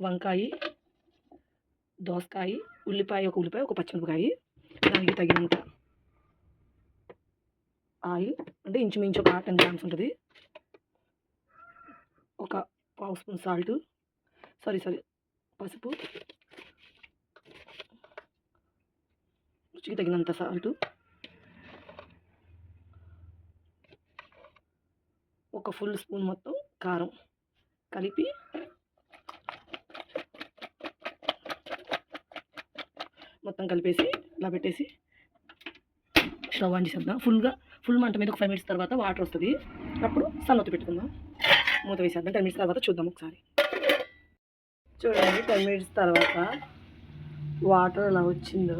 వంకాయ దోసకాయ ఉల్లిపాయ ఒక ఉల్లిపాయ ఒక పచ్చిమిరపకాయ దానికి తగినంత ఆయిల్ అంటే ఇంచుమించు ఒక టెన్ గ్రామ్స్ ఉంటుంది. ఒక పావు స్పూన్ సాల్ట్ సారీ సారీ పసుపు రుచికి తగినంత సాల్ట్ ఒక ఫుల్ స్పూన్ మొత్తం కారం కలిపి మొత్తం కలిపేసి ఇలా పెట్టేసి స్టవ్ ఆన్ చేసేద్దాం. ఫుల్గా ఫుల్ మంట మీద ఒక ఫైవ్ మినిట్స్ తర్వాత వాటర్ వస్తుంది. అప్పుడు సన్నొత్తి పెట్టుకుందాం. మూత వేసేద్దాం. టెన్ మినిట్స్ తర్వాత చూద్దాం ఒకసారి. చూడండి టెన్ మినిట్స్ తర్వాత వాటర్ ఎలా వచ్చిందో.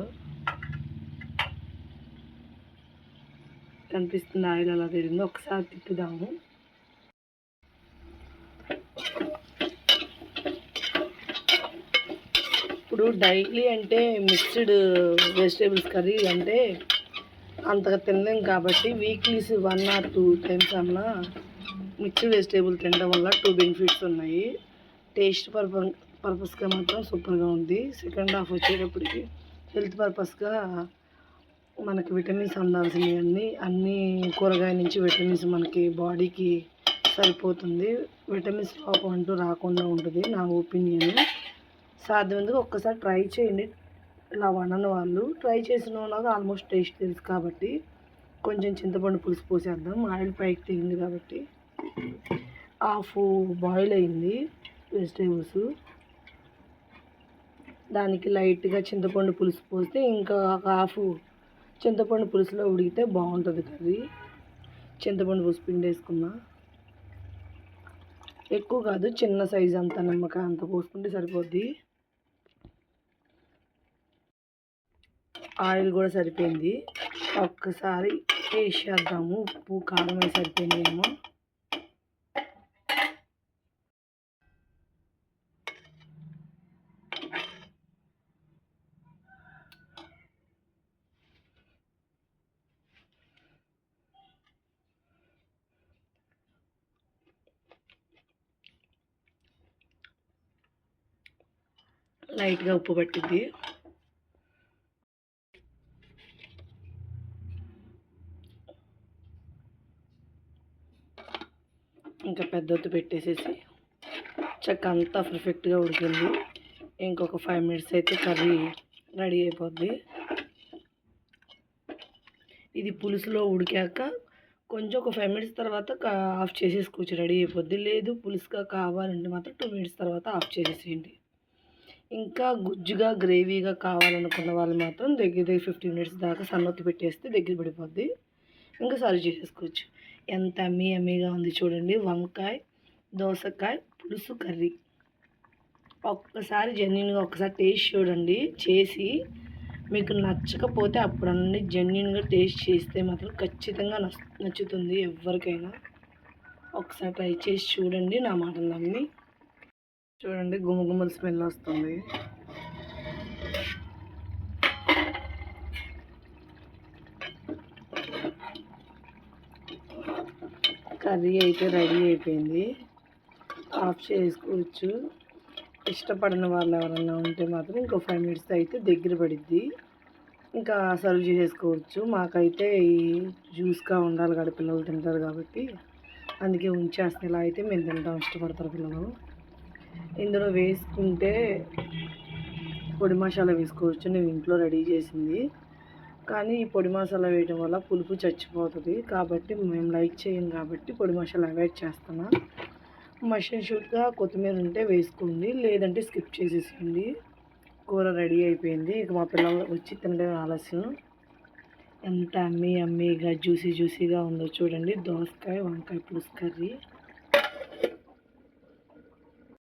కనిపిస్తుంది ఆయిల్ ఎలా తిరిగిందో ఒకసారి తిప్పుదాము. ఇప్పుడు డైలీ అంటే మిక్స్డ్ వెజిటేబుల్స్ కర్రీ అంటే అంతగా తినలేం కాబట్టి weeklies one or two times అన్నా మిక్స్డ్ వెజిటేబుల్ తినడం వల్ల టూ బెనిఫిట్స్ ఉన్నాయి. టేస్ట్ పర్ప పర్పస్గా మాత్రం సూపర్గా ఉంది. సెకండ్ హాఫ్ వచ్చేటప్పటికి హెల్త్ పర్పస్గా మనకి విటమిన్స్ అందాల్సినవి అన్నీ అన్ని కూరగాయల నుంచి విటమిన్స్ మనకి బాడీకి సరిపోతుంది. విటమిన్స్ లోపం అంటూ రాకుండా ఉంటుంది నా ఒపీనియన్. సాధ్యమైనందుకు ఒక్కసారి ట్రై చేయండి. ఇలా వండని వాళ్ళు ట్రై చేసిన వాళ్ళకి ఆల్మోస్ట్ టేస్ట్ తెలుసు కాబట్టి కొంచెం చింతపండు పులుసు పోసేద్దాం. ఆయిల్ పైకి తెగింది కాబట్టి హాఫ్ బాయిల్ అయింది వెజిటేబుల్స్. దానికి లైట్గా చింతపండు పులుసు పోస్తే ఇంకా హాఫ్ చింతపండు పులుసులో ఉడికితే బాగుంటుంది కర్రీ. చింతపండు పులుసు పిండి వేసుకున్నా. ఎక్కువ కాదు చిన్న సైజు అంత నిమ్మకాయ అంత పోసుకుంటే సరిపోద్ది. ఆయిల్ కూడా సరిపోయింది. ఒక్కసారి వేసేద్దాము ఉప్పు కారం వేసి సరిపోయింది ఏమో లైట్గా ఉప్పు పట్టింది ఇంకా పెద్ద పెట్టేసేసి చెక్క అంతా పర్ఫెక్ట్గా ఉడికింది. ఇంకొక ఫైవ్ మినిట్స్ అయితే కర్రీ రెడీ అయిపోద్ది. ఇది పులుసులో ఉడికాక కొంచెం ఒక ఫైవ్ మినిట్స్ తర్వాత ఆఫ్ చేసేసుకోవచ్చు రెడీ అయిపోద్ది. లేదు పులుసుగా కావాలంటే మాత్రం టూ మినిట్స్ తర్వాత ఆఫ్ చేసేసేయండి. ఇంకా గుజ్జుగా గ్రేవీగా కావాలనుకున్న వాళ్ళు మాత్రం దగ్గర దగ్గర ఫిఫ్టీన్ మినిట్స్ దాకా సన్నొత్తి పెట్టేస్తే దగ్గర పడిపోద్ది. ఇంకా సర్వ్ చేసేసుకోవచ్చు ఎంత అమ్మీ అమ్మీగా ఉంది చూడండి. వంకాయ దోసకాయ పులుసు కర్రీ. ఒక్కసారి జెన్యున్గా ఒక్కసారి టేస్ట్ చూడండి. చేసి మీకు నచ్చకపోతే అప్పుడన్నీ జెన్యున్గా టేస్ట్ చేస్తే మాత్రం ఖచ్చితంగా నచ్చుతుంది ఎవరికైనా. ఒకసారి ట్రై చేసి చూడండి నా మాటలు నమ్మి. చూడండి గుమ్మలు స్మెల్ వస్తుంది. కర్రీ అయితే రెడీ అయిపోయింది. ఆఫ్ చేసుకోవచ్చు. ఇష్టపడిన వాళ్ళు ఎవరన్నా ఉంటే మాత్రం ఇంకో ఫైవ్ మినిట్స్ అయితే దగ్గర పడిద్ది. ఇంకా సర్వ్ చేసేసుకోవచ్చు. మాకైతే ఈ జ్యూస్గా ఉండాలి కదా పిల్లలు తింటారు కాబట్టి. అందుకే ఉంచేస్తే ఇలా అయితే మేము తింటాం ఇష్టపడతారు పిల్లలు. ఇందులో వేసుకుంటే పొడి మసాలా వేసుకోవచ్చు. నేను ఇంట్లో రెడీ చేసింది. కానీ ఈ పొడి మసాలా వేయడం వల్ల పులుపు చచ్చిపోతుంది. కాబట్టి మేము లైక్ చేయం కాబట్టి పొడి మసాలా అవాయిడ్ చేస్తున్నాం. మషన్ షూట్గా కొత్తిమీర ఉంటే వేసుకోండి. లేదంటే స్కిప్ చేసేసేయండి. కూర రెడీ అయిపోయింది. ఇక మా పిల్లలు వచ్చి తినడం ఆలస్యం. ఎంత అమ్మీ అమ్మీగా జ్యూసీ జ్యూసీగా ఉందో చూడండి. దోసకాయ వంకాయ పులుసు కర్రీ.